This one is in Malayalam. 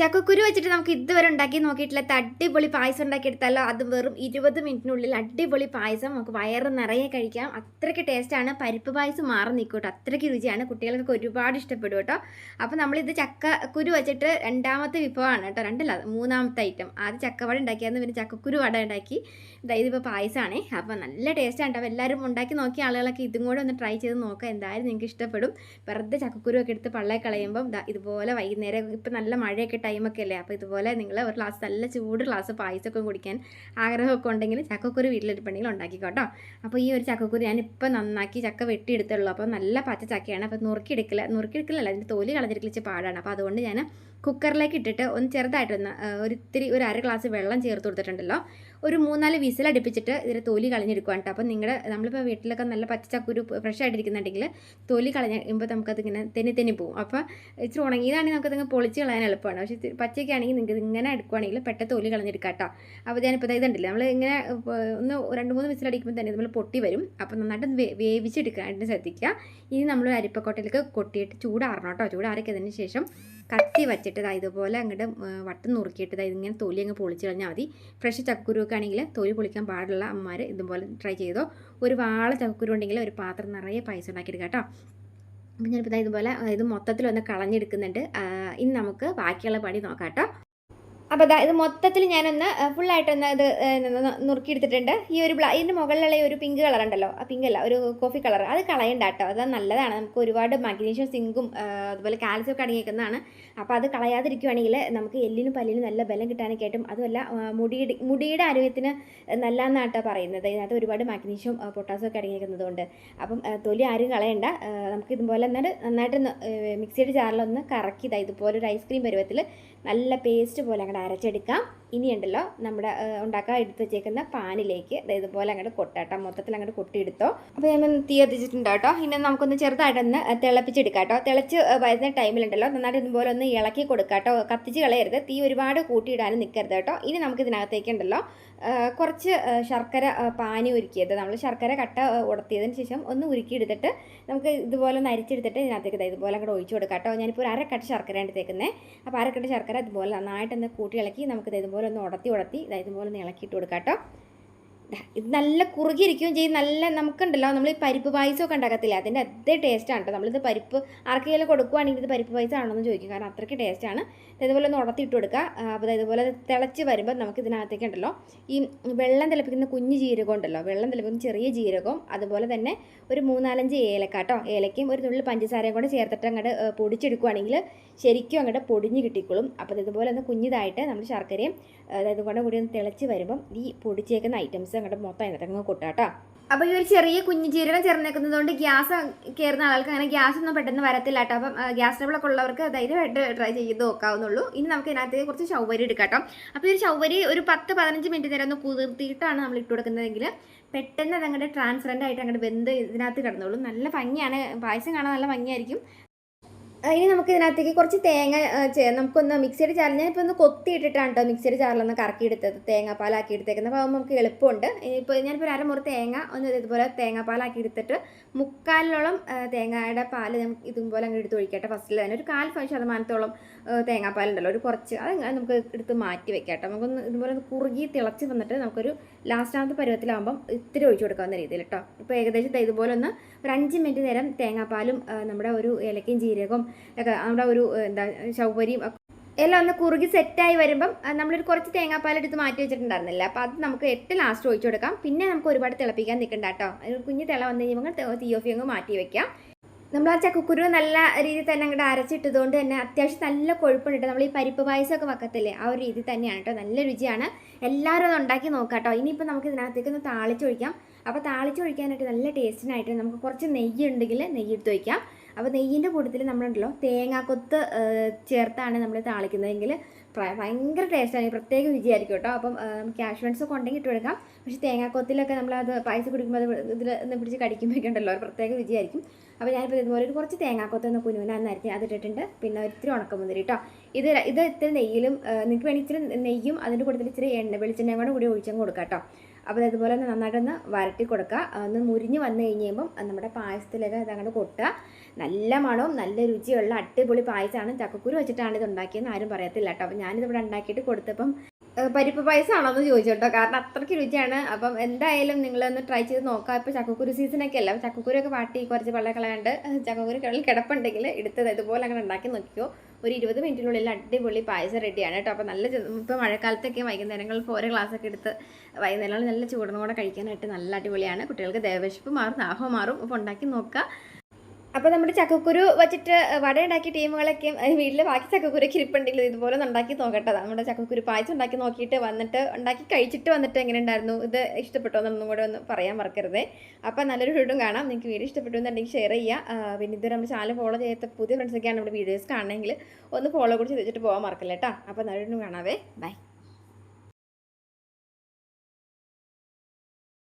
ചക്കക്കുരു വെച്ചിട്ട് നമുക്ക് ഇതുവരെ ഉണ്ടാക്കി നോക്കിയിട്ടില്ല. അടിപൊളി പായസം ഉണ്ടാക്കിയെടുത്താലോ? അത് വെറും ഇരുപത് മിനിറ്റിനുള്ളിൽ അടിപൊളി പായസം നമുക്ക് വയറ് നിറയെ കഴിക്കാം. അത്രയ്ക്ക് ടേസ്റ്റാണ് പരിപ്പ് പായസം മാറി നിൽക്കൂട്ടോ അത്രയ്ക്ക് രുചിയാണ്. കുട്ടികൾക്കൊക്കെ ഒരുപാട് ഇഷ്ടപ്പെടും കേട്ടോ. അപ്പോൾ നമ്മളിത് ചക്കക്കുരു വെച്ചിട്ട് രണ്ടാമത്തെ വിഭവമാണ് കേട്ടോ. രണ്ടല്ല മൂന്നാമത്തെ ഐറ്റം ആദ്യം ചക്കവട ഉണ്ടാക്കിയായിരുന്നു. പിന്നെ ചക്കക്കുരു വട ഉണ്ടാക്കി. ഇതായത് ഇപ്പോൾ പായസമാണേ. അപ്പോൾ നല്ല ടേസ്റ്റാണ് അപ്പോൾ എല്ലാവരും ഉണ്ടാക്കി നോക്കിയ ആളുകളൊക്കെ ഇതും കൂടെ ഒന്ന് ട്രൈ ചെയ്ത് നോക്കാം എന്തായാലും നിങ്ങൾക്ക് ഇഷ്ടപ്പെടും. വെറുതെ ചക്കക്കുരു ഒക്കെ എടുത്ത് പള്ളയെ കളയുമ്പം ഇതുപോലെ വൈകുന്നേരം ഇപ്പം നല്ല മഴയൊക്കെ ടൈമൊക്കെ അല്ലേ അപ്പോൾ ഇതുപോലെ നിങ്ങൾ ഒരു ഗ്ലാസ് നല്ല ചൂട് ഗ്ലാസ് പായസമൊക്കെ കുടിക്കാൻ ആഗ്രഹമൊക്കെ ഉണ്ടെങ്കിൽ ചക്കക്കുരു വീട്ടിലിരിപ്പുണ്ടെങ്കിൽ ഉണ്ടാക്കിക്കോട്ടോ. അപ്പോൾ ഈ ഒരു ചക്കക്കുരു ഞാനിപ്പോൾ നന്നാക്കി ചക്ക വെട്ടിയെടുത്തുള്ളൂ. അപ്പോൾ നല്ല പച്ച ചക്കയാണ്. അപ്പോൾ നുറുക്കിയെടുക്കില്ല നുറുക്കിയെടുക്കില്ലല്ല അതിന്റെ തോലി കളഞ്ഞിരിക്കലിച്ച് പാടാണ്. അപ്പോൾ അതുകൊണ്ട് ഞാൻ കുക്കറിലേക്ക് ഇട്ടിട്ട് ഒന്ന് ചെറുതായിട്ടൊന്ന് ഒരിത്തിരി ഒരു അര ഗ്ലാസ് വെള്ളം ചേർത്ത് കൊടുത്തിട്ടുണ്ടല്ലോ. ഒരു മൂന്നാൽ വിസിൽ അടുപ്പിച്ചിട്ട് ഇതിന്റെ തോലി കളഞ്ഞെടുക്കുവാണ് കേട്ടോ. അപ്പോൾ നിങ്ങളുടെ നമ്മളിപ്പോൾ വീട്ടിലൊക്കെ നല്ല പച്ചക്കുരു ഫ്രഷ് ആയിട്ടിരിക്കുന്നുണ്ടെങ്കിൽ തൊലി കളഞ്ഞുമ്പോൾ നമുക്കതിങ്ങനെ തെന്നി തെന്നി പോകും അപ്പോൾ ഇച്ചിരി ഉണങ്ങിയതാണെങ്കിൽ നമുക്കതിങ്ങനെ പൊളിച്ച് കളയാൻ എളുപ്പമാണ്. പക്ഷേ ഇത്തിരി പച്ചയ്ക്കാണെങ്കിൽ നിങ്ങൾക്ക് ഇങ്ങനെ എടുക്കുവാണെങ്കിൽ പെട്ടെന്ന് തോലി കളഞ്ഞെടുക്കാം കേട്ടോ. അപ്പോൾ ഞാനിപ്പോൾ ഇതുണ്ടല്ലോ. നമ്മൾ ഇങ്ങനെ ഒന്ന് രണ്ട് മൂന്ന് വിസിൽ അടിക്കുമ്പോൾ തന്നെ നമ്മൾ പൊട്ടി വരും. അപ്പോൾ നന്നായിട്ട് വേവിച്ചെടുക്കാനായിട്ട് ശ്രദ്ധിക്കുക. ഇനി നമ്മൾ അരിപ്പക്കോട്ടയിലേക്ക് കൊട്ടിയിട്ട് ചൂടാറണം കേട്ടോ. ചൂടാറിക്കതിന് ശേഷം കത്തി വച്ചിട്ട് ഇതുപോലെ അങ്ങോട്ട് വട്ടം നുറുക്കിയിട്ട് ഇങ്ങനെ തോലി അങ്ങ് പൊളിച്ച് കളഞ്ഞാൽ മതി. ഫ്രഷ് ചക്കുരു ഒക്കെ ആണെങ്കിൽ തൊലി പൊളിക്കാൻ പാടുള്ള അമ്മമാർ ഇതുപോലെ ട്രൈ ചെയ്തോ. ഒരു വാള ചക്കുരു ഉണ്ടെങ്കിൽ ഒരു പാത്രം നിറയെ പൈസ ഉണ്ടാക്കിയെടുക്കാം കേട്ടോ. അപ്പം ഞാനിപ്പോൾ ഇതുപോലെ ഇത് മൊത്തത്തിൽ ഒന്ന് കളഞ്ഞെടുക്കുന്നുണ്ട് ഇനി നമുക്ക് ബാക്കിയുള്ള പണി നോക്കാം കേട്ടോ. അപ്പോൾ ഇത് മൊത്തത്തിൽ ഞാനൊന്ന് ഫുള്ളായിട്ടൊന്ന് ഇത് നുറുക്കിയെടുത്തിട്ടുണ്ട്. ഈ ഒരു ബ്ലാ ഇതിന്റെ മുകളിലുള്ള ഒരു പിങ്ക് കളർ ഉണ്ടല്ലോ ആ പിങ്ക് അല്ല ഒരു കോഫി കളർ അത് കളയണ്ട കേട്ടോ അത് നല്ലതാണ്. നമുക്ക് ഒരുപാട് മഗ്നീഷ്യം സിങ്കും അതുപോലെ കാൽസ്യം ഒക്കെ അടങ്ങിയേക്കുന്നതാണ്. അപ്പോൾ അത് കളയാതിരിക്കുവാണെങ്കിൽ നമുക്ക് എല്ലിനും പല്ലിനും നല്ല ബലം കിട്ടാനൊക്കെ ആയിട്ടും അതുമല്ല മുടിയുടെ മുടിയുടെ ആരോഗ്യത്തിന് നല്ലതെന്നാട്ടോ പറയുന്നത്. ഇതിനകത്ത് ഒരുപാട് മഗ്നീഷ്യം പൊട്ടാസ്യം ഒക്കെ അടങ്ങിയിരിക്കുന്നതുകൊണ്ട് അപ്പം തൊലി ആരും കളയണ്ട. നമുക്ക് ഇതുപോലെ എന്നാൽ നന്നായിട്ട് മിക്സിയുടെ ജാറിലൊന്ന് കറക്കിയതായി ഇതാ ഇതുപോലെ ഒരു ഐസ്ക്രീം പരുവത്തിൽ നല്ല പേസ്റ്റ് പോലെ അങ്ങോട്ട് അരച്ചെടുക്കാം. ഇനിയുണ്ടല്ലോ നമ്മുടെ ഉണ്ടാക്കാൻ എടുത്ത് വെച്ചേക്കുന്ന പാനിലേക്ക് ഇതുപോലെ അങ്ങോട്ട് കൊട്ടാട്ടോ. മൊത്തത്തിൽ അങ്ങോട്ട് കൊട്ടിയെടുത്തോ. അപ്പോൾ ഞാൻ തീ കത്തിച്ചിട്ടുണ്ട് കേട്ടോ. ഇനി നമുക്കൊന്ന് ചെറുതായിട്ടൊന്ന് തിളപ്പിച്ചെടുക്കാം കേട്ടോ. തിളച്ച് വരുന്ന ടൈമിലുണ്ടല്ലോ നന്നായിട്ട് ഇതുപോലെ ഒന്ന് ഇളക്കി കൊടുക്കാട്ടോ കത്തിച്ച് കളയരുത്. തീ ഒരുപാട് കൂട്ടിയിടാനും നിൽക്കരുത് കേട്ടോ. ഇനി നമുക്ക് ഇതിനകത്തേക്ക് ഉണ്ടല്ലോ കുറച്ച് ശർക്കര പാനി ഉരുക്കിയത്. നമ്മൾ ശർക്കര കട്ട ഉടത്തിയതിന് ശേഷം ഒന്ന് ഉരുക്കിയെടുത്തിട്ട് നമുക്ക് ഇതുപോലെ ഒന്ന് അരിച്ചെടുത്തിട്ട് ഇതിനകത്തേക്ക് ഇതുപോലെ അങ്ങോട്ട് ഒഴിച്ചു കൊടുക്കാം കേട്ടോ. ഞാനിപ്പോൾ ഒരു അരക്കട്ട ശർക്കര എടുത്തേക്കുന്നത് അപ്പോൾ അരക്കട്ട ശർക്കര ഇതുപോലെ നന്നായിട്ടൊന്ന് കൂട്ടി ഇളക്കി നമുക്ക് ദേ ഇതുപോലെ ഒന്ന് ഉടത്തി ഉടത്തി ഇതാ ഇതുപോലെ ഒന്ന് ഇളക്കിയിട്ട് കൊടുക്കാം കേട്ടോ ഇത് നല്ല കുറുകിയിരിക്കുകയും ചെയ്യും. നല്ല നമുക്കുണ്ടല്ലോ നമ്മൾ ഈ പരിപ്പ് പായസമൊക്കെ ഉണ്ടാക്കത്തില്ല? അതിന്റെ അതേ ടേസ്റ്റാണ് കേട്ടോ നമ്മളിത് പരിപ്പ് ആർക്കെങ്കിലും കൊടുക്കുവാണെങ്കിൽ ഇത് പരിപ്പ് പായസം ആണോ എന്ന് ചോദിക്കും. കാരണം അത്രയ്ക്ക് ടേസ്റ്റാണ് ഇതുപോലെ ഒന്ന് ഉടത്തിയിട്ട് കൊടുക്കുക. അപ്പോൾ ഇതുപോലെ ഇത് തിളച്ച് വരുമ്പോൾ നമുക്ക് ഇതിനകത്തേക്ക് ഉണ്ടല്ലോ ഈ വെള്ളം തിളപ്പിക്കുന്ന കുഞ്ഞ് ജീരകം ഉണ്ടല്ലോ വെള്ളം തിളപ്പിക്കുന്ന ചെറിയ ജീരകം അതുപോലെ തന്നെ ഒരു മൂന്നാലഞ്ച് ഏലക്ക കേട്ടോ ഏലക്കയും ഒരു തുള്ളി പഞ്ചസാരയും കൂടെ ചേർത്തിട്ട് അങ്ങോട്ട് പൊടിച്ചെടുക്കുകയാണെങ്കിൽ ശരിക്കും അങ്ങോട്ട് പൊടിഞ്ഞ് കിട്ടിക്കോളും. അപ്പോൾ ഇതുപോലെ ഒന്ന് കുഞ്ഞിതായിട്ട് നമ്മൾ ശർക്കരയും അതായത് കൂടെ കൂടി ഒന്ന് തിളച്ച് വരുമ്പം ഈ പൊടിച്ചേക്കുന്ന ഐറ്റംസ് അങ്ങോട്ട് മൊത്തം അതിനകത്ത് അങ്ങ് കൊട്ടാം കേട്ടോ. അപ്പോൾ ഈ ഒരു ചെറിയ കുഞ്ഞു ജീരകം ചേർന്നേക്കുന്നതുകൊണ്ട് ഗ്യാസ് കയറുന്ന ആൾക്ക് അങ്ങനെ ഗ്യാസ് ഒന്നും പെട്ടെന്ന് വരത്തില്ല കേട്ടോ. അപ്പം ഗ്യാസ് ട്രബിളൊക്കെ ഉള്ളവർക്ക് ധൈര്യമായിട്ട് ട്രൈ ചെയ്ത് നോക്കാവുന്നുള്ളൂ. ഇനി നമുക്ക് ഇതിനകത്ത് കുറച്ച് ചൗവരി എടുക്കാം അപ്പോൾ ഒരു ചൗവരി ഒരു പത്ത് പതിനഞ്ച് മിനിറ്റ് നേരം ഒന്ന് കുതിർത്തിയിട്ടാണ് നമ്മൾ ഇട്ട് കൊടുക്കുന്നതെങ്കിൽ പെട്ടെന്ന് അത് അങ്ങോട്ട് ട്രാൻസ്പെറന്റ് ആയിട്ട് അങ്ങോട്ട് വെന്ത് ഇതിനകത്ത് കിടന്നോളും. നല്ല ഭംഗിയാണ്. പായസം കാണാൻ നല്ല ഭംഗിയായിരിക്കും. ഇനി നമുക്ക് ഇതിനകത്തേക്ക് കുറച്ച് തേങ്ങ നമുക്കൊന്ന് മിക്സിയുടെ ചാറിൽ ഞാൻ ഇപ്പോൾ ഒന്ന് കൊത്തിയിട്ടിട്ടാണ് കേട്ടോ മിക്സിയുടെ ചാറിലൊന്ന് കറക്കിയെടുത്തത് തേങ്ങാപ്പാലാക്കി എടുത്തേക്കുന്നത്. അപ്പോൾ നമുക്ക് എളുപ്പമുണ്ട്. ഇപ്പോൾ ഞാനിപ്പോൾ അരമുറി തേങ്ങ ഒന്ന് ഇതുപോലെ തേങ്ങാപ്പാലാക്കി എടുത്തിട്ട് മുക്കാലിനോളം തേങ്ങയുടെ പാൽ നമുക്ക് ഇതുപോലെ അങ്ങ് എടുത്ത് ഒഴിക്കട്ടെ. ഫസ്റ്റിൽ തന്നെ ഒരു കാൽ ശതമാനത്തോളം തേങ്ങാപ്പാലുണ്ടല്ലോ ഒരു കുറച്ച്. അത് നമുക്ക് എടുത്ത് മാറ്റി വെക്കാം കേട്ടോ നമുക്കൊന്ന് ഇതുപോലെ ഒന്ന് കുറുകി തിളച്ച് വന്നിട്ട് നമുക്കൊരു ലാസ്റ്റാമത്തെ പരുവത്തിലാകുമ്പം ഇത്തിരി ഒഴിച്ചു കൊടുക്കാവുന്ന രീതിയിൽ കേട്ടോ ഇപ്പോൾ ഏകദേശം ഇതുപോലെ ഒന്ന് ഒരു അഞ്ച് മിനിറ്റ് നേരം തേങ്ങാപ്പാലും നമ്മുടെ ഒരു ഏലക്കയും ജീരകവും ഒക്കെ നമ്മുടെ ഒരു എന്താ ചൗവരിയും എല്ലാം ഒന്ന് കുറുകി സെറ്റായി വരുമ്പം നമ്മളൊരു കുറച്ച് തേങ്ങാപ്പാലെടുത്ത് മാറ്റി വെച്ചിട്ടുണ്ടായിരുന്നില്ല. അപ്പോൾ അത് നമുക്ക് എട്ട് ലാസ്റ്റ് ഒഴിച്ചു കൊടുക്കാം. പിന്നെ നമുക്ക് ഒരുപാട് തിളപ്പിക്കാൻ നിൽക്കണ്ട കേട്ടോ ഒരു കുഞ്ഞ് തിള വന്നു കഴിയുമ്പോൾ തീ അങ്ങ് മാറ്റി വെക്കാം. നമ്മൾ ആ ചക്കക്കുരു നല്ല രീതിയിൽ തന്നെ അങ്ങോട്ട് അരച്ചിട്ടതുകൊണ്ട് തന്നെ അത്യാവശ്യം നല്ല കൊഴുപ്പുണ്ട് നമ്മൾ ഈ പരിപ്പ് പായസമൊക്കെ വെക്കത്തില്ലേ? ആ ഒരു രീതി തന്നെയാണ് കേട്ടോ നല്ല രുചിയാണ്. എല്ലാവരും ഉണ്ടാക്കി നോക്കാം കേട്ടോ ഇനിയിപ്പോൾ നമുക്ക് ഇതിനകത്തേക്ക് ഒന്ന് താളിച്ചൊഴിക്കാം. അപ്പോൾ താളിച്ചൊഴിക്കാനായിട്ട് നല്ല ടേസ്റ്റിനായിട്ട് നമുക്ക് കുറച്ച് നെയ്യ് ഉണ്ടെങ്കിൽ നെയ്യ് എടുത്ത് വയ്ക്കാം അപ്പോൾ നെയ്യിന്റെ കൂട്ടത്തിൽ നമ്മളുണ്ടല്ലോ തേങ്ങാക്കൊത്ത് ചേർത്താണ് നമ്മൾ താളിക്കുന്നതെങ്കിൽ ഭയങ്കര ടേസ്റ്റാണ് പ്രത്യേക രുചിയായിരിക്കും കേട്ടോ. അപ്പം നമുക്ക് ഒക്കെ ഉണ്ടെങ്കിൽ ഇട്ട് കൊടുക്കാം. പക്ഷേ തേങ്ങാക്കൊത്തിലൊക്കെ നമ്മളത് പായസം കുടിക്കുമ്പോൾ അത് ഇതിൽ ഒന്ന് പിടിച്ച് കടിക്കുമ്പോഴൊക്കെ ഉണ്ടല്ലോ ഒരു പ്രത്യേക രുചിയായിരിക്കും. അപ്പോൾ ഞാനിപ്പോൾ ഇതുപോലെ ഒരു കുറച്ച് തേങ്ങാക്കൊത്ത് ഒന്ന് കുനുവിനാന്ന് അരിഞ്ഞ് അത് ഇട്ടിട്ടുണ്ട്. പിന്നെ ഒരിത്തിരി ഉണക്കമുന്തിരി കേട്ടോ ഇത് ഇത് ഇത്തിരി നെയ്യിലും നിങ്ങൾക്ക് വേണമെങ്കിൽ ഇച്ചിരി നെയ്യും അതിന്റെ കൂട്ടത്തിൽ ഇച്ചിരി എണ്ണ വെളിച്ചെണ്ണയും കൂടെ കൂടി ഒഴിച്ചങ്ങ് കൊടുക്കാം കേട്ടോ അപ്പോൾ ഇതുപോലെ ഒന്ന് നന്നായിട്ടൊന്ന് വരട്ടി കൊടുക്കുക. ഒന്ന് മുരിഞ്ഞ് വന്നു കഴിഞ്ഞ് കഴിയുമ്പം നമ്മുടെ പായസത്തിലൊക്കെ ഇതങ്ങോട്ട് കൊട്ടുക. നല്ല മണവും നല്ല രുചിയുള്ള അടിപൊളി പായസമാണ്. ചക്കക്കുരു വെച്ചിട്ടാണ് ഇത് ഉണ്ടാക്കിയെന്ന് ആരും പറയത്തില്ല കേട്ടോ. അപ്പോൾ ഞാനിതിവിടെ ഉണ്ടാക്കിയിട്ട് കൊടുത്തപ്പം പരിപ്പ് പായസമാണോ എന്ന് ചോദിച്ചു കേട്ടോ. കാരണം അത്രയ്ക്ക് രുചിയാണ്. അപ്പം എന്തായാലും നിങ്ങളൊന്ന് ട്രൈ ചെയ്ത് നോക്കാം ഇപ്പോൾ ചക്കക്കുരു സീസണൊക്കെ അല്ല? ചക്കക്കുരു ഒക്കെ വാട്ടി കുറച്ച് വെള്ളം കളയാണ്ട് ചക്കക്കുരു കിടപ്പുണ്ടെങ്കിൽ എടുത്തത് ഇതുപോലെ അങ്ങനെ ഉണ്ടാക്കി നോക്കിയോ ഒരു ഇരുപത് മിനിറ്റിനുള്ളിൽ അടിപൊളി പായസം റെഡിയാണ് കേട്ടോ. അപ്പോൾ നല്ല ഇപ്പോൾ മഴക്കാലത്തൊക്കെ വൈകുന്നേരങ്ങളിൽ ഓരോ ഗ്ലാസ്സൊക്കെ എടുത്ത് വൈകുന്നേരങ്ങളിൽ നല്ല ചൂടനോടെ കഴിക്കാനായിട്ട് നല്ല അടിപൊളിയാണ്. കുട്ടികൾക്ക് ദേവശിപ്പ് മാറും ദാഹം മാറും. അപ്പോൾ ഉണ്ടാക്കി നോക്കുക. അപ്പോൾ നമ്മുടെ ചക്കക്കുരു വെച്ചിട്ട് വട ഉണ്ടാക്കിയ ടീമുകളൊക്കെ വീട്ടിൽ ബാക്കി ചക്കക്കുരു ഇരിപ്പുണ്ടെങ്കിൽ ഇതുപോലെ ഉണ്ടാക്കി നോക്കട്ടെ നമ്മുടെ ചക്കക്കുരു പായസം ഉണ്ടാക്കി നോക്കിയിട്ട് വന്നിട്ട് ഉണ്ടാക്കി കഴിച്ചിട്ട് വന്നിട്ട് എങ്ങനെ ഉണ്ടായിരുന്നു ഇത് ഇഷ്ടപ്പെട്ടോ എന്നൊന്നും കൂടെ ഒന്ന് പറയാൻ മറക്കരുത്. അപ്പോൾ നല്ലൊരു വീടും കാണാം. നിങ്ങൾക്ക് വീഡിയോ ഇഷ്ടപ്പെട്ടു എന്നുണ്ടെങ്കിൽ ഷെയർ ചെയ്യുക പിന്നെ ഇതുവരെ നമ്മുടെ ചാനൽ ഫോളോ ചെയ്ത പുതിയ ഫ്രണ്ട്സൊക്കെയാണ് നമ്മുടെ വീഡിയോസ് കാണണമെങ്കിൽ ഒന്ന് ഫോളോ കൂടി ചെയ്തിട്ട് പോകാൻ മറക്കില്ല കേട്ടോ അപ്പോൾ നല്ലൊരു കാണാവേ. ബൈ.